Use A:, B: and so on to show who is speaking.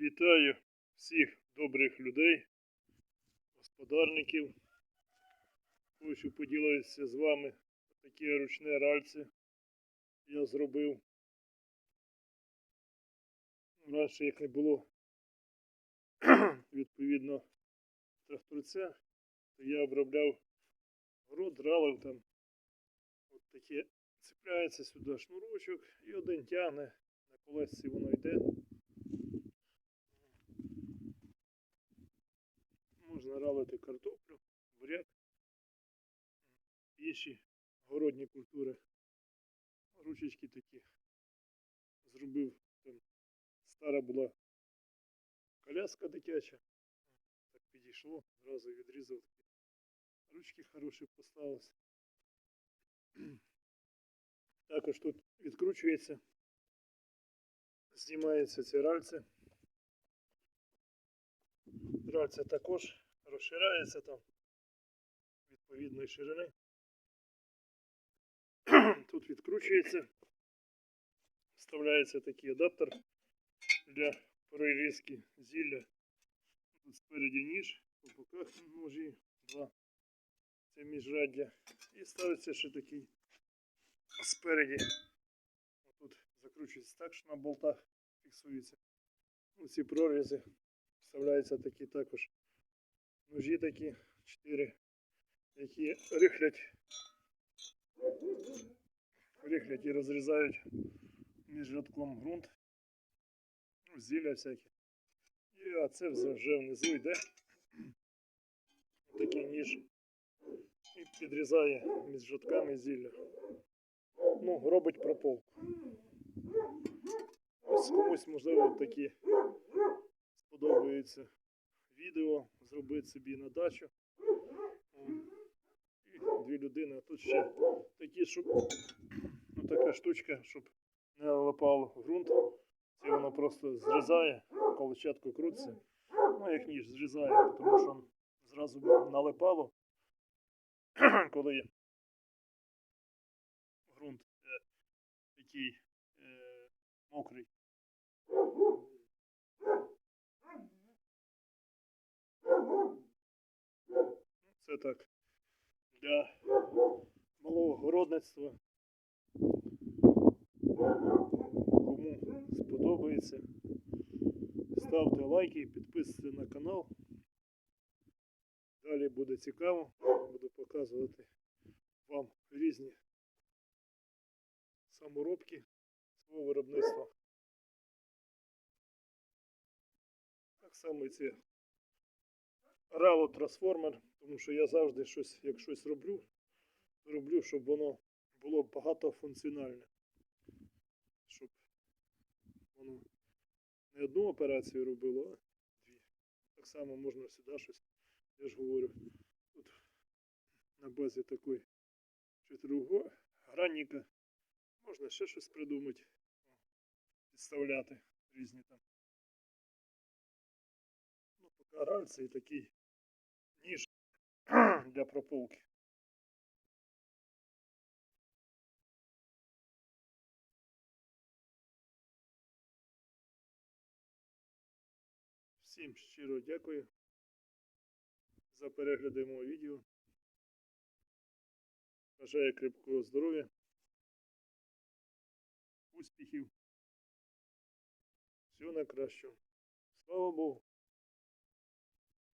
A: Вітаю всіх добрих людей, господарників. Хочу поділитися з вами таке ручне ральце я зробив. Раніше як не було відповідно тракторця, то я обробляв город, ралив там. От таке цепляється сюди шнурочок і один тягне, на колесці воно йде. Ралити картоплю, буряк, інші городні культури. Ручечки такі. Зробив там стара була коляска дитяча. Так підійшло, зразу відрізав такі. Ручки хороші поставилися. Також тут відкручується, знімається ці ральці. Ральця також розширяється там відповідної ширини. Тут відкручується, вставляється такий адаптер для перерізки зілля. Тут спереді ніж, по боках ножі, два. Це міжраддя. І ставиться ще такий спереді. Тут закручується так, що на болтах фіксується. Ці прорізи вставляються такі також ножі такі, чотири, які рихлять, рихлять і розрізають між рядком ґрунт, ну, зілля всякі. І а це вже внизу йде такий ніж і підрізає між рядками зілля. Ну, робить прополку. Ось комусь, можливо, такі сподобається відео зробити собі на дачу. І дві людини. А тут ще такі, щоб ну, така штучка, щоб не лапав ґрунт. Це воно просто зрізає, колочатку крутиться. Ну, як ніж зрізає, тому що зразу налипало, коли ґрунт е, такий е, мокрий. Це так. Для малого городництва. Кому сподобається, ставте лайки, підписуйтесь на канал. Далі буде цікаво. Буду показувати вам різні саморобки свого виробництва. Так само і це рало трансформер, тому що я завжди щось, як щось роблю, роблю, щоб воно було багатофункціональне. Щоб воно не одну операцію робило, а дві. Так само можна сюди щось, я ж говорю, тут на базі такої чотиригранника можна ще щось придумати, підставляти різні там. Поки і такий ніж для прополки. Всім щиро дякую за перегляди мого відео. Бажаю крепкого здоров'я, успіхів, всього найкращого. Слава Богу!